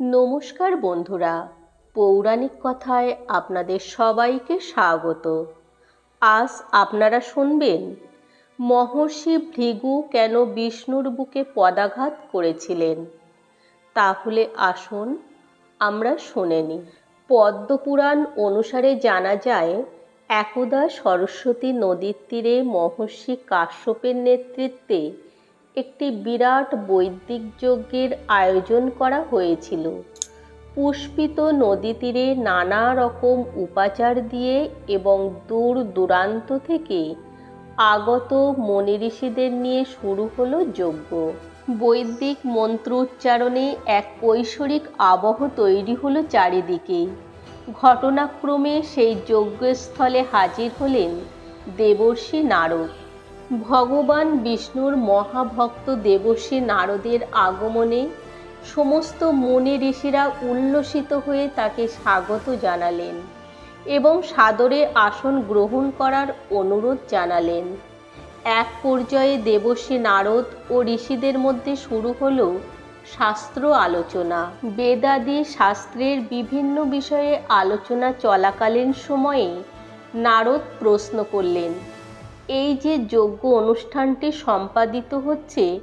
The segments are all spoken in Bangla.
নমস্কার বন্ধুরা, পৌরাণিক কথায় আপনাদের সবাইকে স্বাগত। আজ আপনারা শুনবেন, মহর্ষি ভৃগু কেন বিষ্ণুর বুকে পদাঘাত করেছিলেন? তাহলে আসুন আমরা শুনে নিই। পদ্মপুরাণ অনুসারে জানা যায়, একদা সরস্বতী নদীর তীরে মহর্ষি কাশ্যপের নেতৃত্বে একটি বিরাট বৈদিক যজ্ঞের আয়োজন করা হয়েছিল। পুষ্পিত নদী তীরে নানা রকম উপাচার দিয়ে এবং দূর দূরান্ত থেকে আগত মনি ঋষিদের নিয়ে শুরু হলো যজ্ঞ। বৈদিক মন্ত্র উচ্চারণে এক ঐশ্বরিক আবহ তৈরি হলো চারিদিকে। ঘটনাক্রমে সেই যজ্ঞস্থলে হাজির হলেন দেবর্ষি নারদ। ভগবান বিষ্ণুর মহাভক্ত দেবর্ষি নারদের আগমনে সমস্ত মুনি ঋষিরা উল্লসিত হয়ে তাকে স্বাগত জানালেন এবং সাদরে আসন গ্রহণ করার অনুরোধ জানালেন। এক পর্যায়ে দেবর্ষি নারদ ও ঋষিদের মধ্যে শুরু হলো শাস্ত্র আলোচনা। বেদাদি শাস্ত্রের বিভিন্ন বিষয়ে আলোচনা চলাকালীন সময়ে নারদ প্রশ্ন করলেন এই যে যজ্ঞ অনুষ্ঠানটি সম্পাদিত হচ্ছে,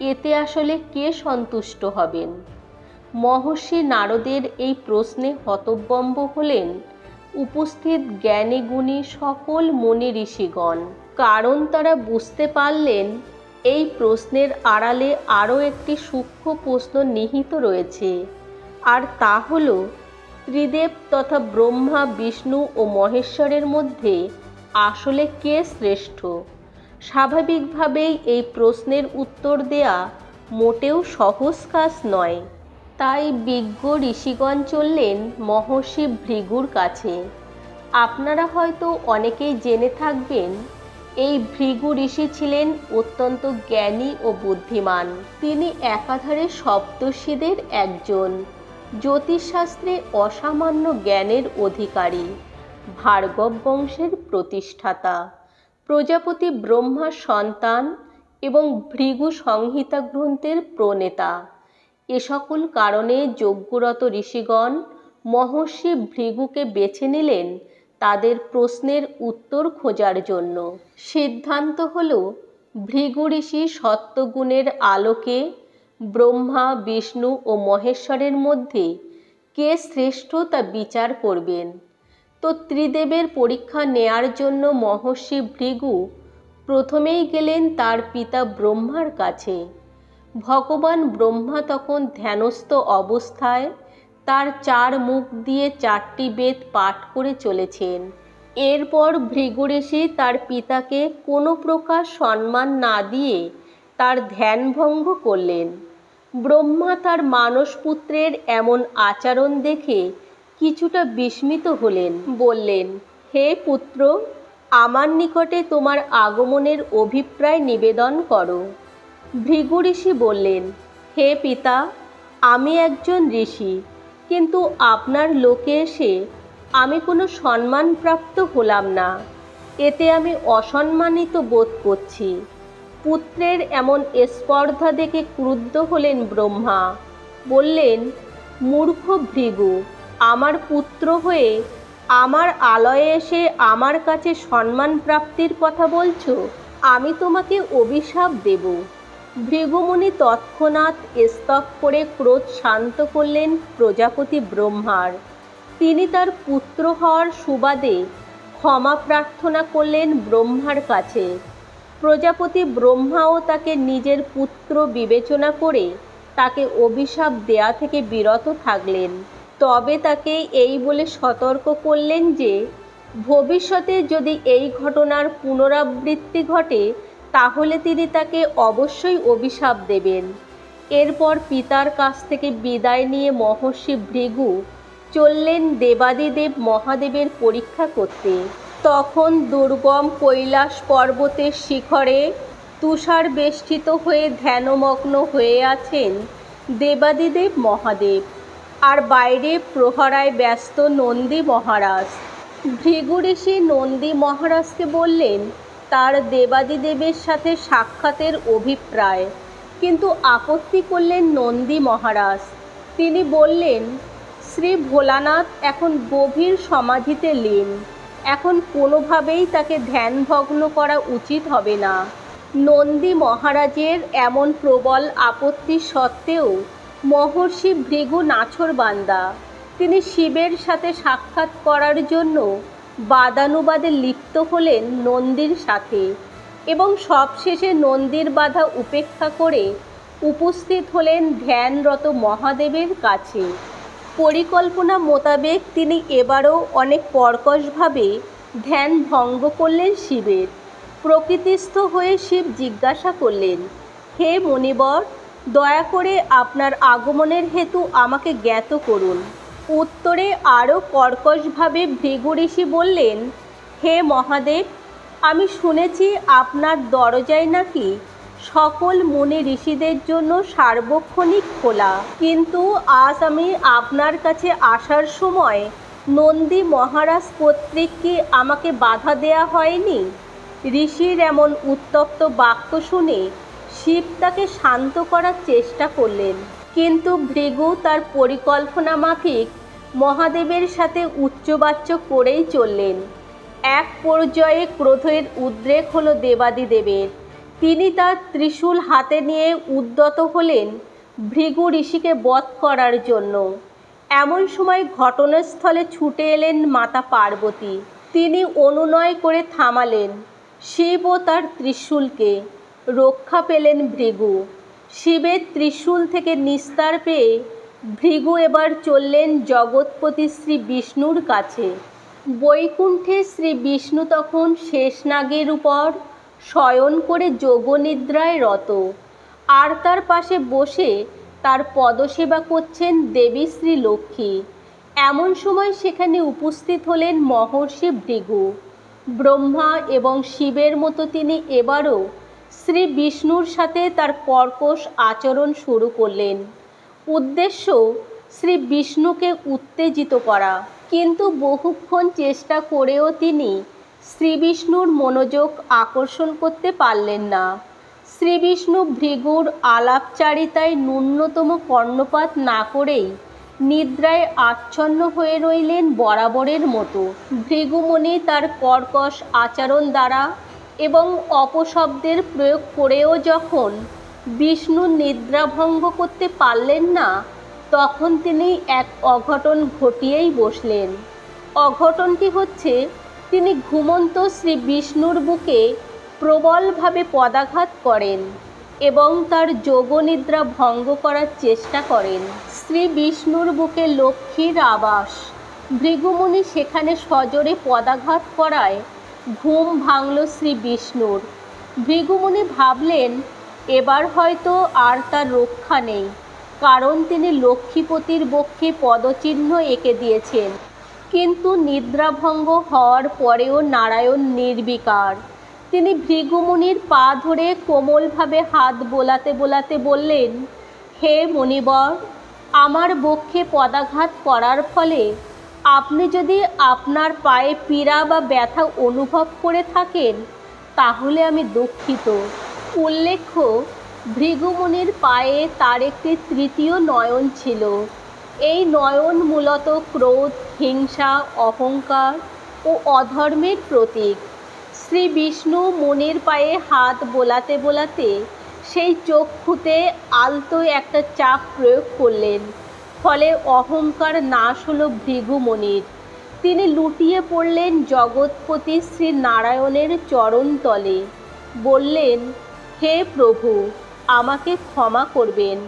এতে আসলে কে সন্তুষ্ট হবেন? মহর্ষি নারদের এই প্রশ্নে হতবম্ব হলেন উপস্থিত জ্ঞানী গুণী সকল মুনি ঋষিগণ। কারণ তারা বুঝতে পারলেন, এই প্রশ্নের আড়ালে আরও একটি সূক্ষ্ম প্রশ্ন নিহিত রয়েছে, আর তা হল, ত্রিদেব তথা ব্রহ্মা, বিষ্ণু ও মহেশ্বরের মধ্যে আসলে কে শ্রেষ্ঠ? স্বাভাবিকভাবেই এই প্রশ্নের উত্তর দেয়া মোটেও সহজ কাজ নয়। তাই বিজ্ঞ ঋষিগণ চললেন মহর্ষি ভৃগুর কাছে। আপনারা হয়তো অনেকেই জেনে থাকবেন, এই ভৃগু ঋষি ছিলেন অত্যন্ত জ্ঞানী ও বুদ্ধিমান। তিনি একাধারে সপ্তর্ষিদের একজন। জ্যোতিষশাস্ত্রে অসামান্য জ্ঞানের অধিকারী। ভার্গব বংশের প্রতিষ্ঠাতা। প্রজাপতি ব্রহ্মার সন্তান এবং ভৃগু সংহিতা গ্রন্থের প্রণেতা। এ সকল কারণে যজ্ঞরত ঋষিগণ মহর্ষি ভৃগুকে বেছে নিলেন তাদের প্রশ্নের উত্তর খোঁজার জন্য। সিদ্ধান্ত হল, ভৃগু ঋষি সত্যগুণের আলোকে ব্রহ্মা, বিষ্ণু ও মহেশ্বরের মধ্যে কে শ্রেষ্ঠ তা বিচার করবেন। তো ত্রিদেবের পরীক্ষা নেয়ার জন্য মহর্ষি ভৃগু প্রথমেই গেলেন তার পিতা ব্রহ্মার কাছে। ভগবান ব্রহ্মা তখন ধ্যানস্থ অবস্থায় তার চার মুখ দিয়ে চারটি বেদ পাঠ করে চলেছেন। এরপর ভৃগু ঋষি তার পিতাকে কোনো প্রকার সম্মান না দিয়ে তার ধ্যানভঙ্গ করলেন। ব্রহ্মা তার মানসপুত্রের এমন আচরণ দেখে কিছুটা বিস্মিত হলেন, বললেন, হে পুত্র, আমার নিকটে তোমার আগমনের অভিপ্রায় নিবেদন করো। ভৃগু ঋষি বললেন, হে পিতা, আমি একজন ঋষি, কিন্তু আপনার লোকে এসে আমি কোনো সম্মানপ্রাপ্ত হলাম না। এতে আমি অসম্মানিত বোধ করছি। পুত্রের এমন স্পর্ধা দেখে ক্রুদ্ধ হলেন ব্রহ্মা। বললেন, মূর্খ ভৃগু আমার পুত্র হয়ে আমার আলয়ে এসে আমার কাছে সম্মান প্রাপ্তির কথা বলছো, আমি তোমাকে অভিশাপ দেব। ভৃগুমুনি তৎক্ষণাৎ স্তব করে ক্রোধ শান্ত করলেন প্রজাপতি ব্রহ্মার। তিনি তার পুত্র হওয়ার সুবাদে ক্ষমা প্রার্থনা করলেন ব্রহ্মার কাছে। প্রজাপতি ব্রহ্মাও তাকে নিজের পুত্র বিবেচনা করে তাকে অভিশাপ দেয়া থেকে বিরত থাকলেন। তবে তাকে এই বলে সতর্ক করলেন যে, ভবিষ্যতে যদি এই ঘটনার পুনরাবৃত্তি ঘটে, তাহলে তিনি তাকে অবশ্যই অভিশাপ দেবেন। এরপর পিতার কাছ থেকে বিদায় নিয়ে মহর্ষি ভৃগু চললেন দেবাদিদেব মহাদেবের পরীক্ষা করতে। তখন দুর্গম কৈলাস পর্বতের শিখরে তুষার বেষ্টিত হয়ে ধ্যানমগ্ন হয়ে আছেন দেবাদিদেব মহাদেব। আর বাইরে প্রহরায় ব্যস্ত নন্দী মহারাজ। ভৃগু ঋষি নন্দী মহারাজকে বললেন, তার দেবাদিদেবের সাথে সাক্ষাতের অভিপ্রায়। কিন্তু আপত্তি করলেন নন্দী মহারাজ। তিনি বললেন, শ্রী ভোলানাথ এখন গভীর সমাধিতে লীন। এখন কোনোভাবেই তাকে ধ্যানভগ্ন করা উচিত হবে না। নন্দী মহারাজের এমন প্রবল আপত্তি সত্ত্বেও মহর্ষি ভৃগু নাছরবান্দা তিনি শিবের সাথে সাক্ষাৎ করার জন্য বাদানুবাদে লিপ্ত হলেন নন্দীর সাথে এবং সবশেষে নন্দীর বাধা উপেক্ষা করে উপস্থিত হলেন ধ্যানরত মহাদেবের কাছে। পরিকল্পনা মোতাবেক তিনি এবারও অনেক কর্কশভাবে ধ্যান ভঙ্গ করলেন শিবের। প্রকৃতিস্থ হয়ে শিব জিজ্ঞাসা করলেন, হে মণিবর দয়া করে আপনার আগমনের হেতু আমাকে জ্ঞাত করুন। উত্তরে আরও কর্কশভাবে ভৃগু ঋষি বললেন, হে মহাদেব, আমি শুনেছি আপনার দরজায় নাকি সকল মুনি ঋষিদের জন্য সার্বক্ষণিক খোলা। কিন্তু আজ আমি আপনার কাছে আসার সময় নন্দী মহারাজ কর্তৃক কি আমাকে বাধা দেয়া হয়নি? ঋষির এমন উত্তপ্ত বাক্য শুনে শিব তাকে শান্ত করার চেষ্টা করলেন। কিন্তু ভৃগু তার পরিকল্পনা মাফিক মহাদেবের সাথে উচ্চবাচ্য করেই চললেন। এক পর্যায়ে ক্রোধের উদ্রেক হলো দেবাদিদেবের। তিনি তার ত্রিশূল হাতে নিয়ে উদ্যত হলেন ভৃগু ঋষিকে বধ করার জন্য। এমন সময় ঘটনাস্থলে ছুটে এলেন মাতা পার্বতী। তিনি অনুনয় করে থামালেন শিব ও তার ত্রিশূলকে। রক্ষা পেলেন ভৃগু। শিবের ত্রিশূল থেকে নিস্তার পেয়ে ভৃগু এবার চললেন জগৎপতি শ্রী বিষ্ণুর কাছে। বৈকুণ্ঠে শ্রী বিষ্ণু তখন শেষনাগের উপর শয়ন করে যোগনিদ্রায় রত। আর তার পাশে বসে তার পদসেবা করছেন দেবী শ্রী লক্ষ্মী। এমন সময় সেখানে উপস্থিত হলেন মহর্ষি ভৃগু। ব্রহ্মা এবং শিবের মতো তিনি এবারও শ্রী বিষ্ণুর সাথে তার কর্কশ আচরণ শুরু করলেন। উদ্দেশ্য, শ্রী বিষ্ণুকে উত্তেজিত করা। কিন্তু বহুক্ষণ চেষ্টা করেও তিনি শ্রী বিষ্ণুর মনোযোগ আকর্ষণ করতে পারলেন না। শ্রী বিষ্ণু ভৃগুর আলাপচারিতায় ন্যূনতম কর্ণপাত না করেই নিদ্রায় আচ্ছন্ন হয়ে রইলেন বরাবরের মতো। ভৃগুমণি তার কর্কশ আচরণ দ্বারা এবং অপশব্দের প্রয়োগ করেও যখন বিষ্ণু নিদ্রাভঙ্গ করতে পারলেন না, তখন তিনি এক অঘটন ঘটিয়েই বসলেন। অঘটনটি হচ্ছে, তিনি ঘুমন্ত শ্রী বিষ্ণুর বুকে প্রবলভাবে পদাঘাত করেন এবং তার যোগনিদ্রা ভঙ্গ করার চেষ্টা করেন। শ্রী বিষ্ণুর বুকে লক্ষ্মীর আবাস। ভৃগুমুনি সেখানে সজোরে পদাঘাত করায় ঘুম ভাঙল শ্রী বিষ্ণুর। ভৃগুমুনি ভাবলেন, এবার হয়তো আর তার রক্ষা নেই, কারণ তিনি লক্ষ্মীপতির বক্ষে পদচিহ্ন এঁকে দিয়েছেন। কিন্তু নিদ্রাভঙ্গ হওয়ার পরেও নারায়ণ নির্বিকার। তিনি ভৃগুমুনির পা ধরে কোমলভাবে হাত বোলাতে বোলাতে বললেন, হে মণিবর আমার বক্ষে পদাঘাত করার ফলে আপনি যদি আপনার পায়ে পীড়া বা ব্যথা অনুভব করে থাকেন, তাহলে আমি দুঃখিত। উল্লেখ্য ভৃগুমুনির পায়ে তার একটি তৃতীয় নয়ন ছিল। এই নয়ন মূলত ক্রোধ, হিংসা, অহংকার ও অধর্মের প্রতীক। শ্রী বিষ্ণু মুনির পায়ে হাত বোলাতে বোলাতে সেই চক্ষুতে আলতো একটা চাপ প্রয়োগ করলেন। ফলে অহংকার নাশ হলো ভৃগুমণির তিনি লুটিয়ে পড়লেন জগৎপতি শ্রী নারায়ণের চরণতলে। বললেন, হে প্রভু, আমাকে ক্ষমা করবেন।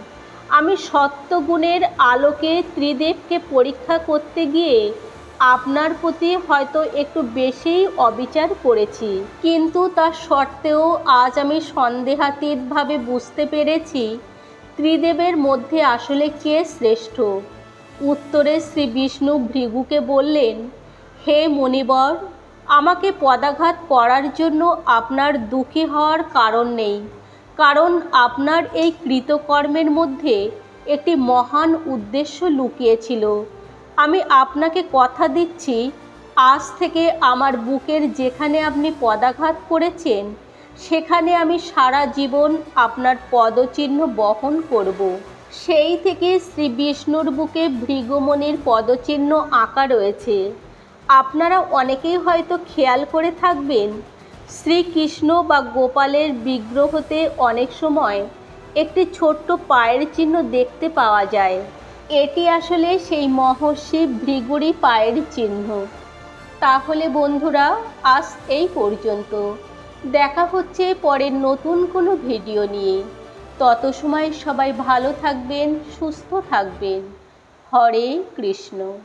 আমি সত্যগুণের আলোকে ত্রিদেবকে পরীক্ষা করতে গিয়ে আপনার প্রতি হয়তো একটু বেশিই অবিচার করেছি। কিন্তু তা সত্ত্বেও আজ আমি সন্দেহাতীতভাবে বুঝতে পেরেছি ত্রিদেবের মধ্যে আসলে কে শ্রেষ্ঠ? উত্তরে শ্রী বিষ্ণু ভৃগুকে বললেন, হে মণিবর, আমাকে পদাঘাত করার জন্য আপনার দুঃখী হওয়ার কারণ নেই। কারণ আপনার এই কৃতকর্মের মধ্যে একটি মহান উদ্দেশ্য লুকিয়েছিল। আমি আপনাকে কথা দিচ্ছি, আজ থেকে আমার বুকের যেখানে আপনি পদাঘাত করেছেন সেখানে আমি সারা জীবন আপনার পদচিহ্ন বহন করব। সেই থেকে শ্রী বিষ্ণুর বুকে ভৃগুমণির পদচিহ্ন আঁকা রয়েছে। আপনারা অনেকেই হয়তো খেয়াল করে থাকবেন, শ্রীকৃষ্ণ বা গোপালের বিগ্রহতে অনেক সময় একটি ছোট্ট পায়ের চিহ্ন দেখতে পাওয়া যায়। এটি আসলে সেই মহর্ষি ভৃগুড়ি পায়ের চিহ্ন। তাহলে বন্ধুরা, আজ এই পর্যন্ত। দেখা হচ্ছে পরের নতুন কোনো ভিডিও নিয়ে। তত সময় সবাই ভালো থাকবেন, সুস্থ থাকবেন। হরে কৃষ্ণ।